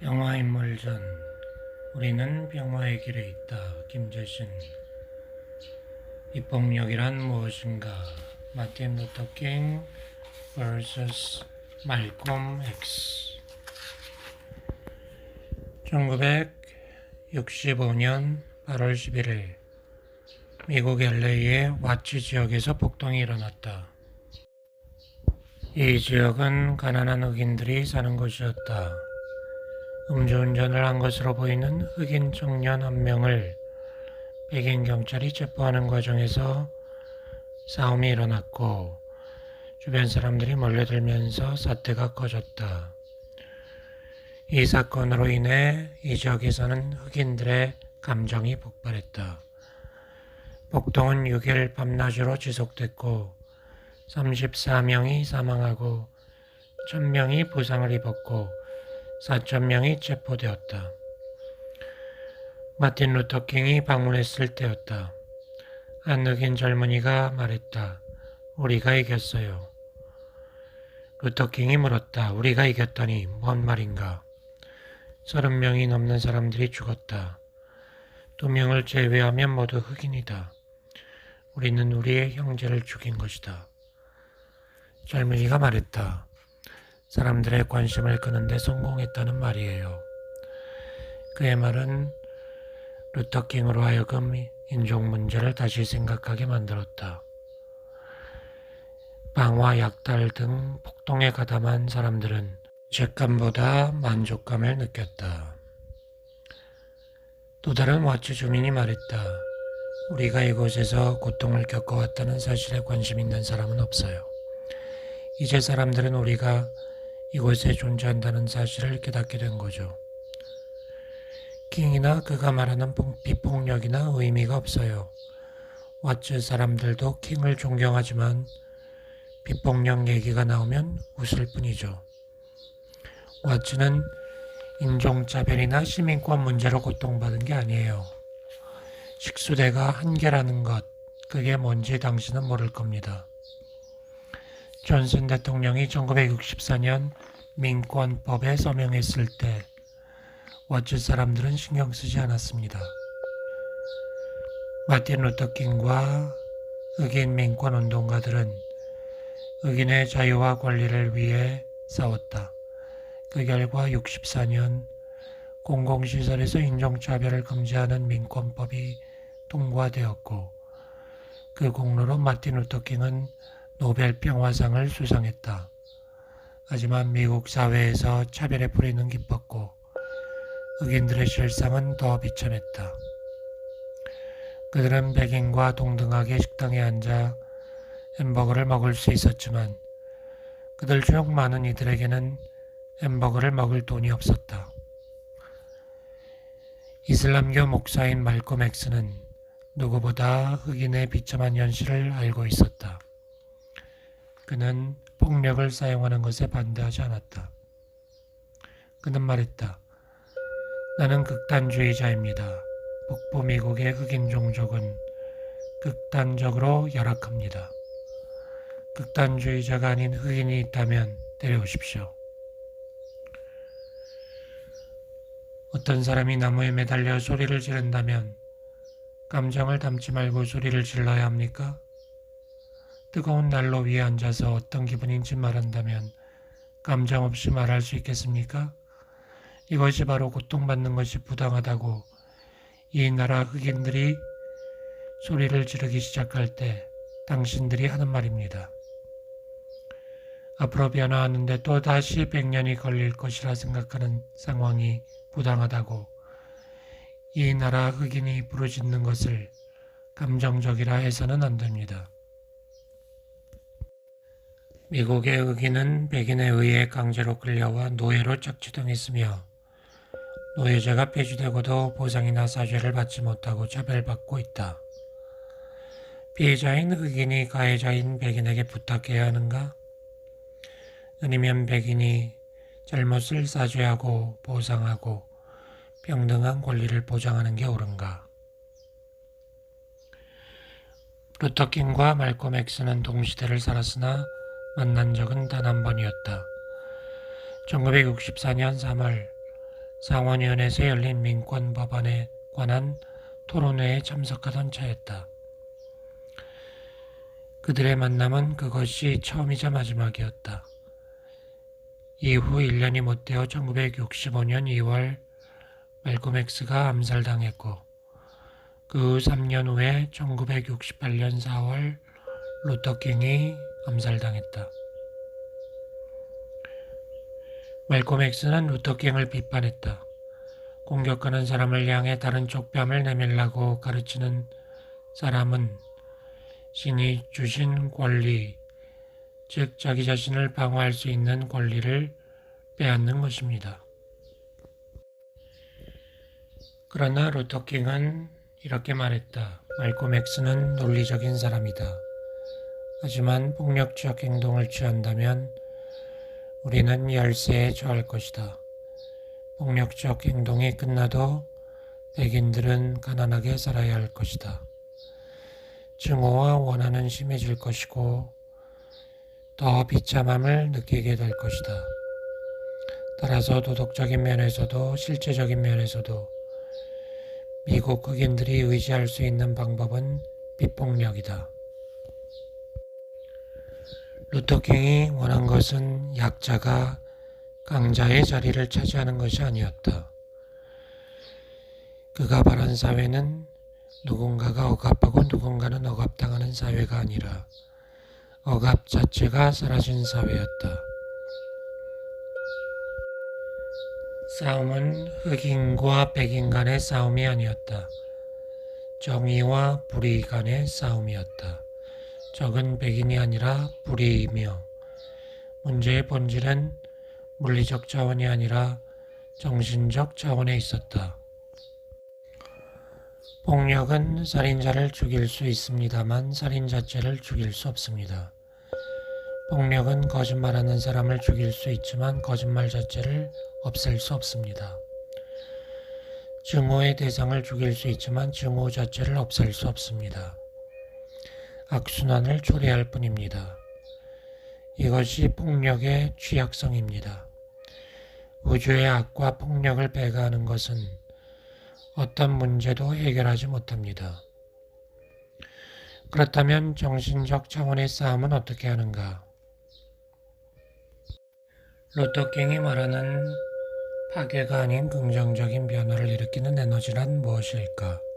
병화 인물전 우리는 병화의 길에 있다. 김재신 입법력이란 무엇인가? 마틴 루터 킹 vs 말콤 X 1965년 8월 11일 미국 LA의 와치 지역에서 폭동이 일어났다. 이 지역은 가난한 흑인들이 사는 곳이었다. 음주운전을 한 것으로 보이는 흑인 청년 한 명을 백인 경찰이 체포하는 과정에서 싸움이 일어났고 주변 사람들이 몰려들면서 사태가 커졌다. 이 사건으로 인해 이 지역에서는 흑인들의 감정이 폭발했다. 폭동은 6일 밤낮으로 지속됐고 34명이 사망하고 1000명이 부상을 입었고 4천 명이 체포되었다. 마틴 루터 킹이 방문했을 때였다. 한흑인 젊은이가 말했다. 우리가 이겼어요. 루터 킹이 물었다. 우리가 이겼다니 뭔 말인가? 서른 명이 넘는 사람들이 죽었다. 두 명을 제외하면 모두 흑인이다. 우리는 우리의 형제를 죽인 것이다. 젊은이가 말했다. 사람들의 관심을 끄는데 성공했다는 말이에요. 그의 말은 루터킹으로 하여금 인종 문제를 다시 생각하게 만들었다. 방화, 약탈 등 폭동에 가담한 사람들은 죄감보다 만족감을 느꼈다. 또 다른 와츠 주민이 말했다. 우리가 이곳에서 고통을 겪어왔다는 사실에 관심 있는 사람은 없어요. 이제 사람들은 우리가 이곳에 존재한다는 사실을 깨닫게 된 거죠. 킹이나 그가 말하는 비폭력이나 의미가 없어요. 왓츠 사람들도 킹을 존경하지만 비폭력 얘기가 나오면 웃을 뿐이죠. 왓츠는 인종차별이나 시민권 문제로 고통받은 게 아니에요. 식수대가 한계라는 것, 그게 뭔지 당신은 모를 겁니다. 존슨 대통령이 1964년 민권법에 서명했을 때 왓츠 사람들은 신경 쓰지 않았습니다. 마틴 루터킹과 흑인 민권 운동가들은 흑인의 자유와 권리를 위해 싸웠다. 그 결과 64년 공공시설에서 인종차별을 금지하는 민권법이 통과되었고 그 공로로 마틴 루터킹은 노벨 평화상을 수상했다. 하지만 미국 사회에서 차별의 뿌리는 깊었고 흑인들의 실상은 더 비천했다. 그들은 백인과 동등하게 식당에 앉아 햄버거를 먹을 수 있었지만 그들 중 많은 이들에게는 햄버거를 먹을 돈이 없었다. 이슬람교 목사인 말콤 엑스는 누구보다 흑인의 비참한 현실을 알고 있었다. 그는 폭력을 사용하는 것에 반대하지 않았다. 그는 말했다. 나는 극단주의자입니다. 북부 미국의 흑인 종족은 극단적으로 열악합니다. 극단주의자가 아닌 흑인이 있다면 데려오십시오. 어떤 사람이 나무에 매달려 소리를 지른다면 감정을 담지 말고 소리를 질러야 합니까? 뜨거운 난로 위에 앉아서 어떤 기분인지 말한다면 감정 없이 말할 수 있겠습니까? 이것이 바로 고통받는 것이 부당하다고 이 나라 흑인들이 소리를 지르기 시작할 때 당신들이 하는 말입니다. 앞으로 변화하는데 또 다시 100년이 걸릴 것이라 생각하는 상황이 부당하다고 이 나라 흑인이 부르짖는 것을 감정적이라 해서는 안 됩니다. 미국의 흑인은 백인에 의해 강제로 끌려와 노예로 착취당했으며 노예제가 폐지되고도 보상이나 사죄를 받지 못하고 차별받고 있다. 피해자인 흑인이 가해자인 백인에게 부탁해야 하는가? 아니면 백인이 잘못을 사죄하고 보상하고 평등한 권리를 보장하는 게 옳은가? 루터킹과 말콤 엑스는 동시대를 살았으나 만난 적은 단 한 번이었다. 1964년 3월 상원위원회에서 열린 민권 법안에 관한 토론회에 참석하던 차였다. 그들의 만남은 그것이 처음이자 마지막이었다. 이후 1년이 못되어 1965년 2월 멜콤 X가 암살당했고 그 후 3년 후에 1968년 4월 루터킹이 암살당했다. 멜콤 X는 루터킹을 비판했다. 공격하는 사람을 향해 다른 족뺨을 내밀라고 가르치는 사람은 신이 주신 권리, 즉 자기 자신을 방어할 수 있는 권리를 빼앗는 것입니다. 그러나 루터킹은 이렇게 말했다. 말콤 X는 논리적인 사람이다. 하지만 폭력적 행동을 취한다면 우리는 열세에 처할 것이다. 폭력적 행동이 끝나도 백인들은 가난하게 살아야 할 것이다. 증오와 원한은 심해질 것이고 더 비참함을 느끼게 될 것이다. 따라서 도덕적인 면에서도 실제적인 면에서도 미국 흑인들이 의지할 수 있는 방법은 비폭력이다. 루터킹이 원한 것은 약자가 강자의 자리를 차지하는 것이 아니었다. 그가 바란 사회는 누군가가 억압하고 누군가는 억압당하는 사회가 아니라 억압 자체가 사라진 사회였다. 싸움은 흑인과 백인 간의 싸움이 아니었다. 정의와 불의 간의 싸움이었다. 적은 백인이 아니라 불의이며 문제의 본질은 물리적 차원이 아니라 정신적 차원에 있었다. 폭력은 살인자를 죽일 수 있습니다만 살인 자체를 죽일 수 없습니다. 폭력은 거짓말하는 사람을 죽일 수 있지만 거짓말 자체를 없앨 수 없습니다. 증오의 대상을 죽일 수 있지만 증오 자체를 없앨 수 없습니다. 악순환을 초래할 뿐입니다. 이것이 폭력의 취약성입니다. 우주의 악과 폭력을 배가하는 것은 어떤 문제도 해결하지 못합니다. 그렇다면 정신적 차원의 싸움은 어떻게 하는가? 로터킹이 말하는 파괴가 아닌 긍정적인 변화를 일으키는 에너지란 무엇일까?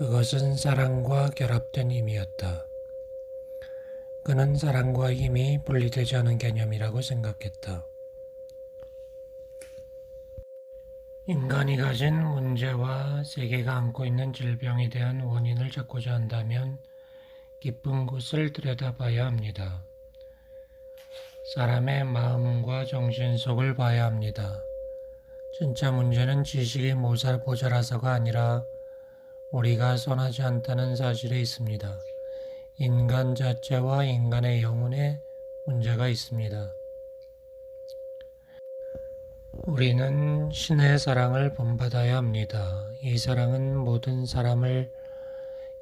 그것은 사랑과 결합된 힘이었다. 그는 사랑과 힘이 분리되지 않은 개념이라고 생각했다. 인간이 가진 문제와 세계가 안고 있는 질병에 대한 원인을 찾고자 한다면 깊은 곳을 들여다봐야 합니다. 사람의 마음과 정신 속을 봐야 합니다. 진짜 문제는 지식이 모자라서가 아니라 우리가 선하지 않다는 사실에 있습니다. 인간 자체와 인간의 영혼에 문제가 있습니다. 우리는 신의 사랑을 본받아야 합니다. 이 사랑은 모든 사람을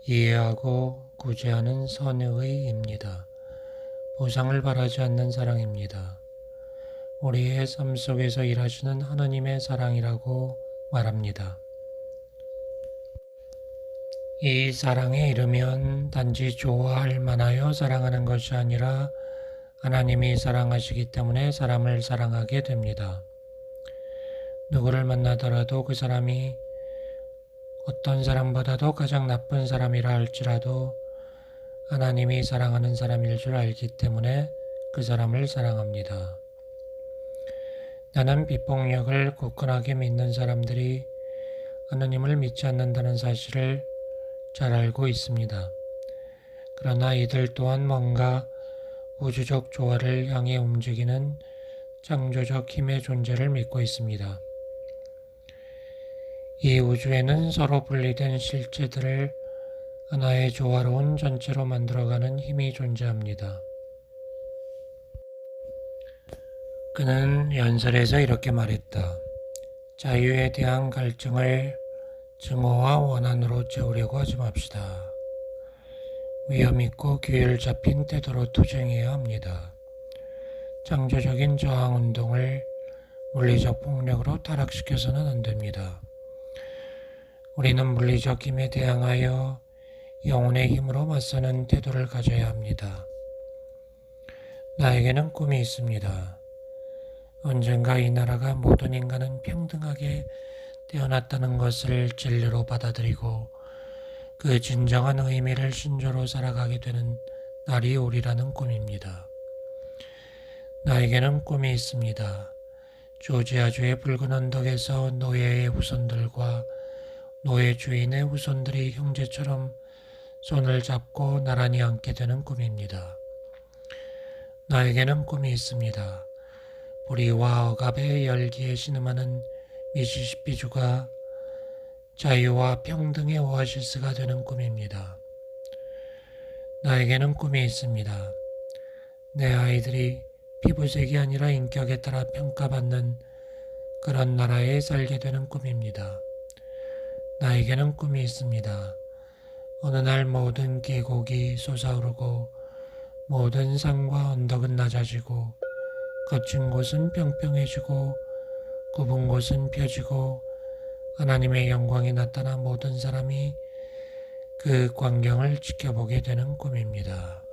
이해하고 구제하는 선의입니다. 보상을 바라지 않는 사랑입니다. 우리의 삶 속에서 일하시는 하느님의 사랑이라고 말합니다. 이 사랑에 이르면 단지 좋아할 만하여 사랑하는 것이 아니라 하나님이 사랑하시기 때문에 사람을 사랑하게 됩니다. 누구를 만나더라도 그 사람이 어떤 사람보다도 가장 나쁜 사람이라 할지라도 하나님이 사랑하는 사람일 줄 알기 때문에 그 사람을 사랑합니다. 나는 비폭력을 굳건하게 믿는 사람들이 하나님을 믿지 않는다는 사실을 잘 알고 있습니다. 그러나 이들 또한 뭔가 우주적 조화를 향해 움직이는 창조적 힘의 존재를 믿고 있습니다. 이 우주에는 서로 분리된 실체들을 하나의 조화로운 전체로 만들어가는 힘이 존재합니다. 그는 연설에서 이렇게 말했다. 자유에 대한 갈증을 증오와 원한으로 채우려고 하지 맙시다. 위험 있고 규율 잡힌 태도로 투쟁해야 합니다. 창조적인 저항 운동을 물리적 폭력으로 타락시켜서는 안 됩니다. 우리는 물리적 힘에 대항하여 영혼의 힘으로 맞서는 태도를 가져야 합니다. 나에게는 꿈이 있습니다. 언젠가 이 나라가 모든 인간은 평등하게 태어났다는 것을 진리로 받아들이고 그 진정한 의미를 신조로 살아가게 되는 날이 오리라는 꿈입니다. 나에게는 꿈이 있습니다. 조지아주의 붉은 언덕에서 노예의 후손들과 노예 주인의 후손들이 형제처럼 손을 잡고 나란히 앉게 되는 꿈입니다. 나에게는 꿈이 있습니다. 보리와 억압의 열기에 신음하는 미시시피주가 자유와 평등의 오아시스가 되는 꿈입니다. 나에게는 꿈이 있습니다. 내 아이들이 피부색이 아니라 인격에 따라 평가받는 그런 나라에 살게 되는 꿈입니다. 나에게는 꿈이 있습니다. 어느 날 모든 계곡이 솟아오르고 모든 산과 언덕은 낮아지고 거친 곳은 평평해지고 굽은 곳은 펴지고 하나님의 영광이 나타나 모든 사람이 그 광경을 지켜보게 되는 꿈입니다.